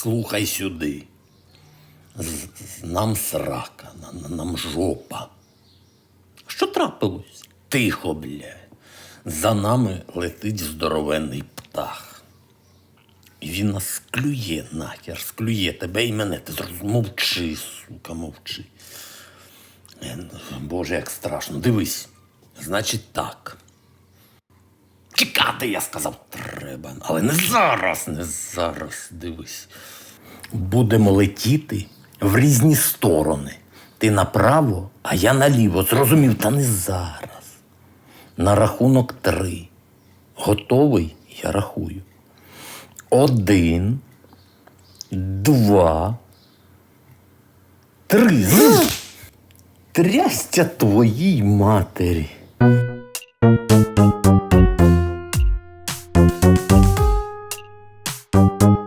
Слухай сюди. Нам срака, на- на- нам жопа. Що трапилось? Тихо, блядь. За нами летить здоровенний птах. І він нас склює нахер, склює тебе і мене. Ти? Мовчи, сука, мовчи. Е, Боже, як страшно. Дивись. Значить так. Чекати, я сказав, треба. Але не зараз, не зараз. Дивись. Будемо летіти в різні сторони. Ти направо, а я наліво. Зрозумів, та не зараз. На рахунок три. Готовий? Я рахую. Один, два, три. Трястя твоїй матері. Thank you.